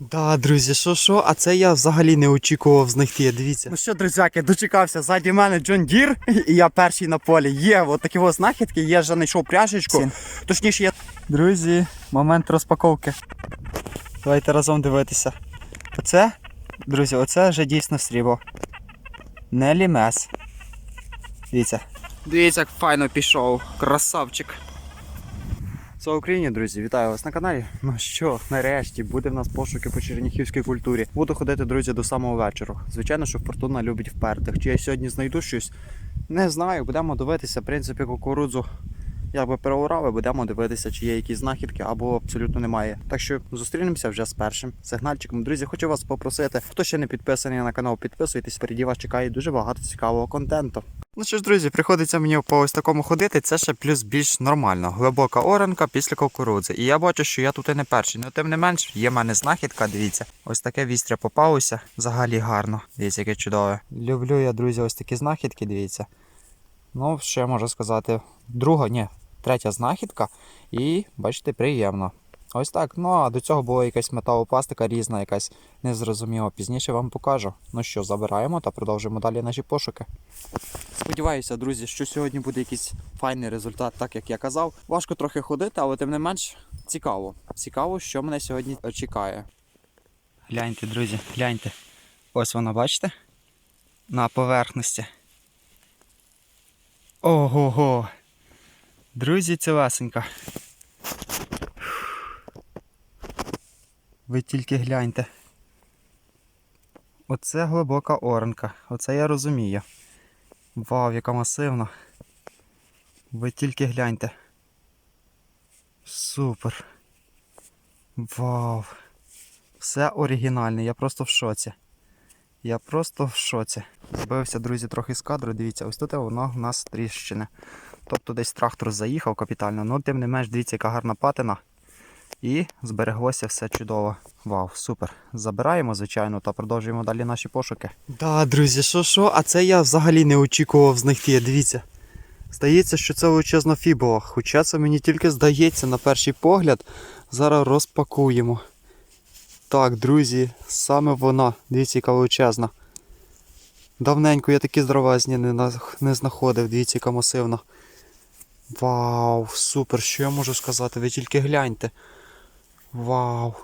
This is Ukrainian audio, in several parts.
Да, друзі, що що, а це я взагалі не очікував знайти, дивіться. Ну що, друзяки, дочекався. Ззаді мене Джон Дір, і я перший на полі. Є от такі ось знахідки, я вже знайшов пряжечку. Точніше, я. Друзі, момент розпаковки. Давайте разом дивитися. Оце, друзі, оце вже дійсно срібло. Не лімес. Дивіться. Дивіться, як файно пішов. Красавчик. Слава Україні, друзі! Вітаю вас на каналі. Ну що, нарешті буде в нас пошуки по черніхівській культурі. Буду ходити, друзі, до самого вечора. Звичайно, що фортуна любить впертих. Чи я сьогодні знайду щось? Не знаю, будемо дивитися. В принципі, кукурудзу я би переорав і будемо дивитися, чи є якісь знахідки або абсолютно немає. Так що зустрінемося вже з першим сигнальчиком. Друзі, хочу вас попросити, хто ще не підписаний на канал, підписуйтесь. Впереді вас чекає дуже багато цікавого контенту. Ну що ж, друзі, приходиться мені по ось такому ходити. Це ще плюс більш нормально. Глибока оранка після кукурудзи. І я бачу, що я тут і не перший. Ну тим не менш, є в мене знахідка. Дивіться, ось таке вістря попалося. Взагалі гарно. Дивіться, яке чудове. Люблю я, друзі, ось такі знахідки. Дивіться. Ну, ще можу сказати, друга, ні, третя знахідка. І бачите, приємно. Ось так. Ну а до цього була якась металопластика різна, якась незрозуміла. Пізніше вам покажу. Ну що, забираємо та продовжуємо далі наші пошуки. Сподіваюся, друзі, що сьогодні буде якийсь файний результат, так як я казав. Важко трохи ходити, але тим не менш цікаво. Цікаво, що мене сьогодні чекає. Гляньте, друзі, гляньте. Ось вона, бачите? На поверхності. Ого-го. Друзі, цілесенька. Ви тільки гляньте. Оце глибока оранка. Оце я розумію. Вау, яка масивна. Ви тільки гляньте. Супер. Вау. Все оригінальне, я просто в шоці. Я просто в шоці. Збився, друзі, трохи з кадру. Дивіться, ось тут воно в нас тріщине. Тобто десь трактор заїхав капітально, ну тим не менш, дивіться, яка гарна патина. І збереглося все чудово. Вау, супер. Забираємо, звичайно, та продовжуємо далі наші пошуки. Да, друзі, що що, а це я взагалі не очікував знайти. Дивіться. Здається, що це величезна фібула. Хоча це мені тільки здається на перший погляд. Зараз розпакуємо. Так, друзі, саме вона. Дивіться, яка величезна. Давненько я такі здоровезні не знаходив. Дивіться, яка масивна. Вау, супер, що я можу сказати? Ви тільки гляньте. Вау.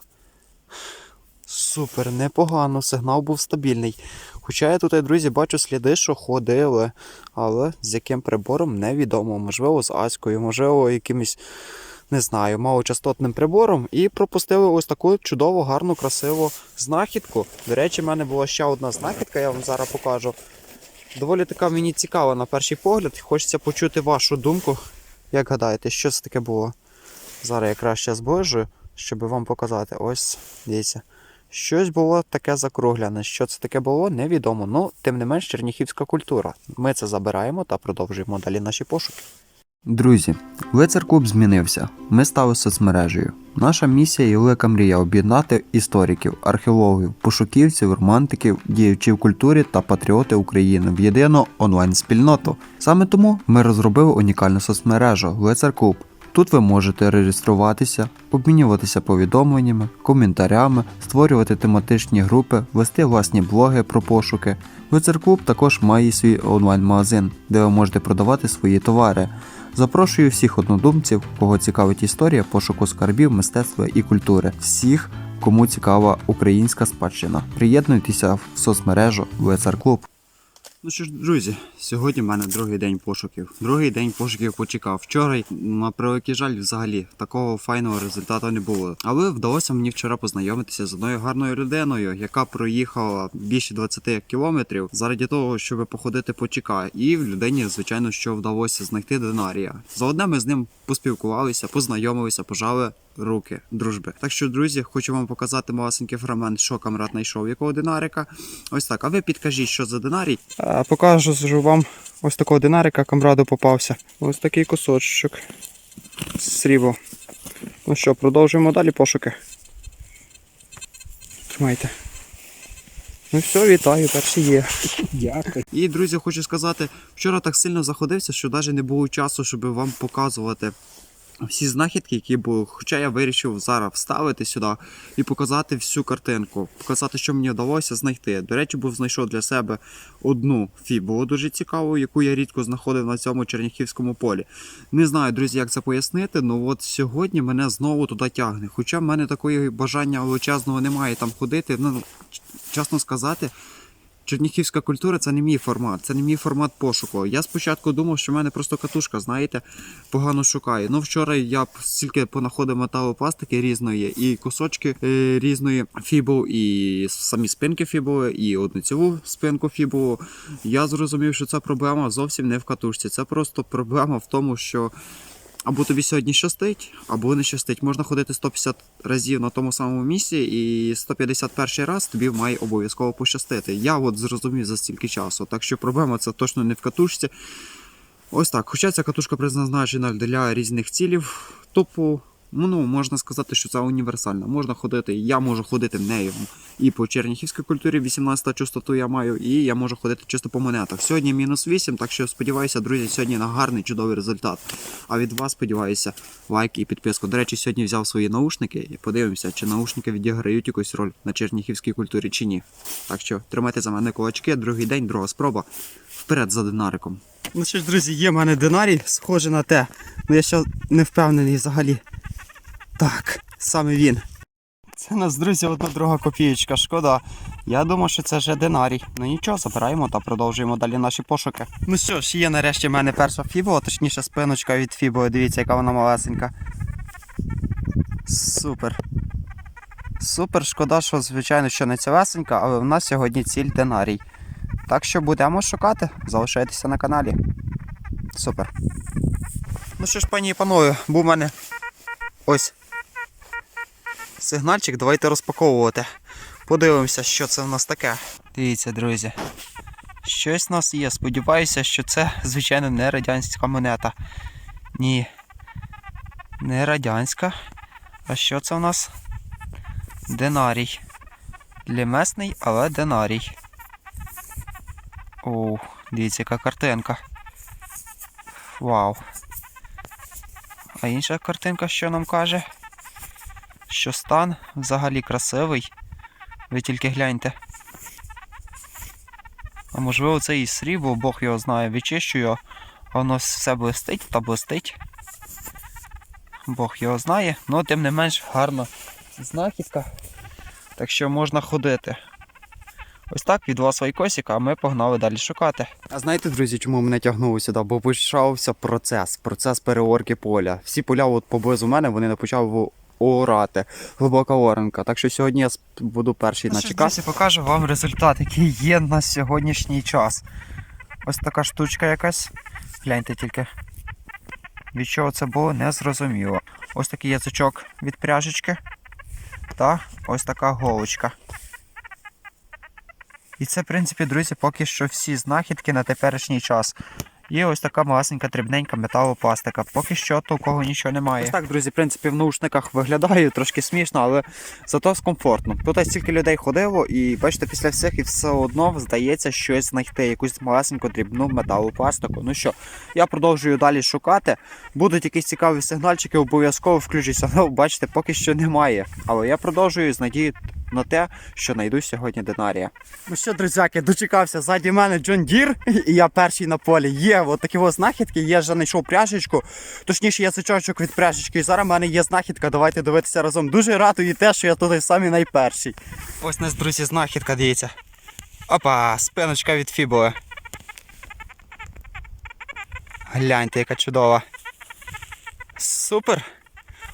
Супер, непогано, сигнал був стабільний. Хоча я тут, друзі, бачу сліди, що ходили, але з яким прибором невідомо. Можливо, з Аською, можливо, якимось, не знаю, малочастотним прибором. І пропустили ось таку чудову, гарну, красиву знахідку. До речі, в мене була ще одна знахідка, я вам зараз покажу. Доволі така мені цікава на перший погляд. Хочеться почути вашу думку. Як гадаєте, що це таке було? Зараз я краще зближую, щоб вам показати. Ось, дивіться. Щось було таке закругляне. Що це таке було, невідомо. Ну, тим не менш, черніхівська культура. Ми це забираємо та продовжуємо далі наші пошуки. Друзі, лицар клуб змінився. Ми стали соцмережею. Наша місія і велика мрія об'єднати істориків, археологів, пошуківців, романтиків, діячів культури та патріоти України в єдину онлайн-спільноту. Саме тому ми розробили унікальну соцмережу Лицар Клуб. Тут ви можете реєструватися, обмінюватися повідомленнями, коментарями, створювати тематичні групи, вести власні блоги про пошуки. Лицар Клуб також має свій онлайн-магазин, де ви можете продавати свої товари. Запрошую всіх однодумців, кого цікавить історія пошуку скарбів, мистецтва і культури. Всіх, кому цікава українська спадщина. Приєднуйтеся в соцмережу Лицар Клуб. Ну що ж, друзі, сьогодні в мене другий день пошуків. Другий день пошуків почекав. Вчора, на превеликий жаль, взагалі такого файного результату не було. Але вдалося мені вчора познайомитися з одною гарною людиною, яка проїхала більше 20 кілометрів заради того, щоб походити по ЧК. І в людині, звичайно, що вдалося знайти динарія. Заодне ми з ним поспілкувалися, познайомилися, пожали руки дружби. Так що, друзі, хочу вам показати малесенький фрагмент, що камрад знайшов якого динарика. Ось так. А ви підкажіть, що за динарій? А, покажу вам ось такого динарика камраду попався. Ось такий кусочок. Срібло. Ну що, продовжуємо далі пошуки. Тримайте. Ну все, вітаю, перший є. Дякую. І, друзі, хочу сказати, вчора так сильно заходився, що навіть не було часу, щоб вам показувати всі знахідки, які були. Хоча я вирішив зараз вставити сюди і показати всю картинку, показати, що мені вдалося знайти. До речі, був знайшов для себе одну фібулу дуже цікаву, яку я рідко знаходив на цьому черняхівському полі. Не знаю, друзі, як це пояснити, але от сьогодні мене знову туди тягне. Хоча в мене такої бажання величезного немає там ходити. Ну, чесно сказати. Черніхівська культура це не мій формат, це не мій формат пошуку. Я спочатку думав, що в мене просто катушка, знаєте, погано шукає. Ну вчора я стільки понаходив металопластики різної, і кусочки е, різної фібу, і самі спинки фібу, і одноціву спинку фібу. Я зрозумів, що ця проблема зовсім не в катушці. Це просто проблема в тому, що або тобі сьогодні щастить, або не щастить. Можна ходити 150 разів на тому самому місці, і 151 раз тобі має обов'язково пощастити. Я от зрозумів за стільки часу. Так що проблема це точно не в катушці. Ось так. Хоча ця катушка призначена для різних цілів, типу, ну, ну можна сказати, що це універсальна. Можна ходити, я можу ходити нею і по черніхівській культурі 18 частоту я маю, і я можу ходити чисто по монетах. Сьогодні мінус 8, так що сподіваюся, друзі, сьогодні на гарний чудовий результат. А від вас сподіваюся, лайк і підписку. До речі, сьогодні взяв свої наушники і подивимося, чи наушники відіграють якусь роль на черніхівській культурі чи ні. Так що тримайте за мене кулачки, другий день, друга спроба. Вперед за динариком. Ну що ж, друзі, є в мене динарій, схоже на те. Ну я ще не впевнений взагалі. Так, саме він. Це нас, друзі, одна друга копієчка, шкода. Я думав, що це вже динарій. Ну нічого, забираємо та продовжуємо далі наші пошуки. Ну що ж, є нарешті в мене перша фібула, точніше спиночка від фібули. Дивіться, яка вона малесенька. Супер. Супер, шкода, що звичайно, що не цілесенька, але в нас сьогодні ціль динарій. Так що будемо шукати, залишайтеся на каналі. Супер. Ну що ж, пані і панове, був у мене ось сигнальчик, давайте розпаковувати. Подивимося, що це в нас таке. Дивіться, друзі. Щось в нас є. Сподіваюся, що це, звичайно, не радянська монета. Ні. Не радянська. А що це у нас? Динарій. Лімесний, але динарій. Оу, дивіться, яка картинка. Вау. А інша картинка що нам каже? Що стан взагалі красивий. Ви тільки гляньте. А можливо це і срібло, Бог його знає, відчищую, а воно все блистить та блистить. Бог його знає, ну тим не менш гарна знахідка. Так що можна ходити. Ось так від вас Вайкосік, а ми погнали далі шукати. А знаєте, друзі, чому мене тягнуло сюди? Бо почався процес, процес переорки поля. Всі поля от поблизу мене вони почали орати. Глибока оранка. Так що сьогодні я буду перший на чекасі. покажу вам результат, який є на сьогоднішній час. Ось така штучка якась. Гляньте тільки. Від чого це було, не зрозуміло. Ось такий язичок від пряжечки. Та ось така голочка. І це, в принципі, друзі, поки що всі знахідки на теперішній час. Є ось така малесенька дрібненька металопластика. Поки що толково нічого немає. Ось так, друзі, в принципі, в наушниках виглядає трошки смішно, але зато комфортно. Тут стільки людей ходило, і бачите, після всіх і все одно здається щось знайти, якусь малесеньку дрібну металопластику. Ну що, я продовжую далі шукати. Будуть якісь цікаві сигнальчики, обов'язково включуся. Ну, бачите, поки що немає. Але я продовжую з надією на те, що знайду сьогодні динарія. Ну що, друзяки, дочекався ззаді мене Джон Дір, і я перший на полі. Є от такі ось знахідки, я вже знайшов пряжечку, точніше язичочок від пряжечки. І зараз в мене є знахідка. Давайте дивитися разом. Дуже радую те, що я тут самий найперший. Ось нас, друзі, знахідка, дивіться. Опа, спиночка від фібули. Гляньте, яка чудова. Супер.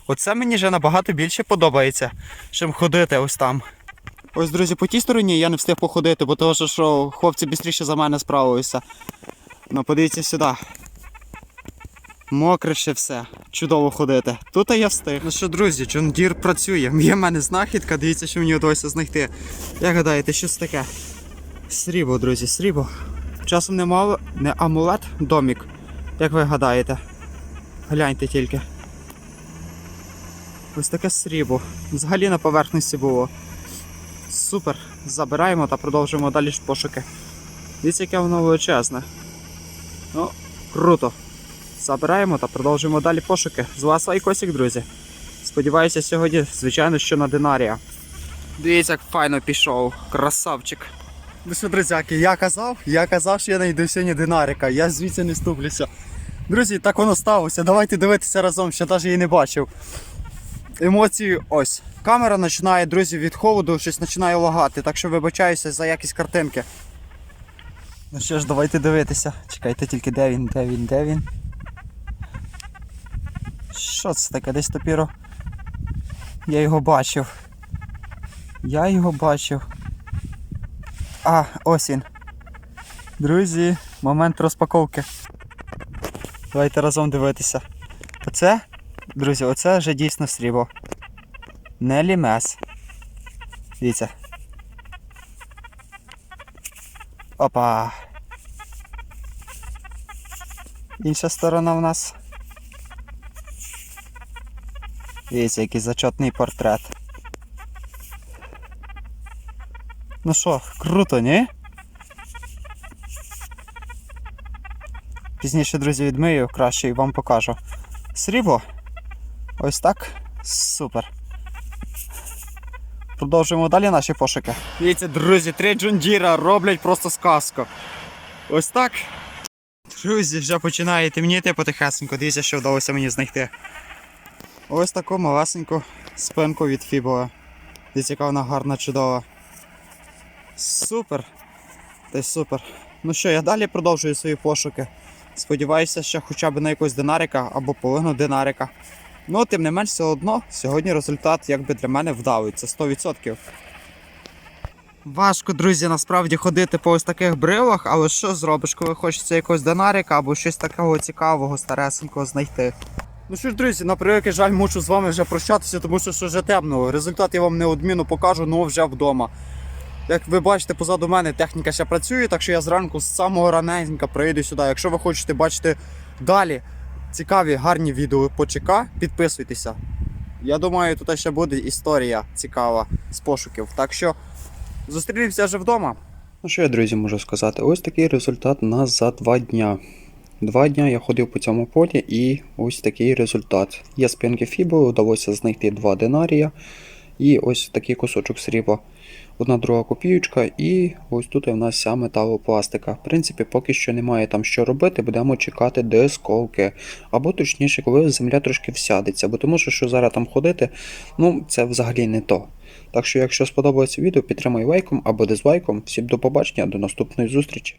Оце мені вже набагато більше подобається, чим ходити ось там. Ось, друзі, по тій стороні я не встиг походити, бо того, що- хлопці швидше за мене справилися. Ну, подивіться сюди. Мокре ще все. Чудово ходити. Тут я встиг. Ну що, друзі, Джон Дір працює. Є в мене знахідка, дивіться, що мені вдалося знайти. Як гадаєте, що це таке? Срібло, друзі, срібло. Часом не мало, не амулет, домік. Як ви гадаєте? Гляньте тільки. Ось таке срібло. Взагалі на поверхності було. Супер. Забираємо та продовжуємо далі пошуки. Дивіться, яке воно величезне. Ну, круто. Забираємо та продовжуємо далі пошуки. З вас лайкосик, друзі. Сподіваюся, сьогодні, звичайно, що на динарія. Дивіться, як файно пішов. Красавчик. Ну що, друзяки, я казав, я казав, що я знайду сьогодні динарика. Я звідси не ступлюся. Друзі, так воно сталося. Давайте дивитися разом, ще навіть її не бачив. Емоції ось. Камера починає, друзі, від холоду, щось починає лагати, так що вибачаюся за якість картинки. Ну що ж, давайте дивитися. Чекайте тільки де він, де він, де він. Що це таке? Десь топіро. Я його бачив. Я його бачив. А, ось він. Друзі, момент розпаковки. Давайте разом дивитися. Оце, друзі, оце вже дійсно срібло. Не лімес. Дивіться. Опа. Інша сторона в нас. Дивіться, який зачетний портрет. Ну що, круто, ні? Пізніше, друзі, відмию краще і вам покажу. Срібло. Ось так. Супер. Продовжуємо далі наші пошуки. Дивіться, друзі, три джундіра роблять просто сказку. Ось так. Друзі, вже починає темніти потихесенько. Дивіться, що вдалося мені знайти. Ось таку малесеньку спинку від Фібола. Дивіться, яка вона гарна, чудова. Супер. Та й супер. Ну що, я далі продовжую свої пошуки. Сподіваюся, що хоча б на якогось динарика або половину динарика. Ну, тим не менш, все одно, сьогодні результат якби для мене вдалий, це 100%. Важко, друзі, насправді ходити по ось таких брилах, але що зробиш, коли хочеться якогось динарика або щось такого цікавого, старесенького знайти. Ну що ж, друзі, на превеликий жаль, мушу з вами вже прощатися, тому що вже темно. Результат я вам неодмінно покажу, але вже вдома. Як ви бачите, позаду мене техніка ще працює, так що я зранку з самого раненька прийду сюди. Якщо ви хочете бачити далі цікаві, гарні відео по ЧК, підписуйтеся. Я думаю, тут ще буде історія цікава з пошуків. Так що зустрінемося вже вдома. Ну що я, друзі, можу сказати? Ось такий результат у нас за два дня. Два дня я ходив по цьому полі і ось такий результат. Є спинки фібо, вдалося знайти два динарія і ось такий кусочок срібла. Одна друга копійочка, і ось тут у нас вся металопластика. В принципі, поки що немає там що робити, будемо чекати дисколки. Або точніше, коли земля трошки всядеться, бо тому що, що зараз там ходити, ну це взагалі не то. Так що, якщо сподобалося відео, підтримай лайком або дизлайком. Всім до побачення, до наступної зустрічі.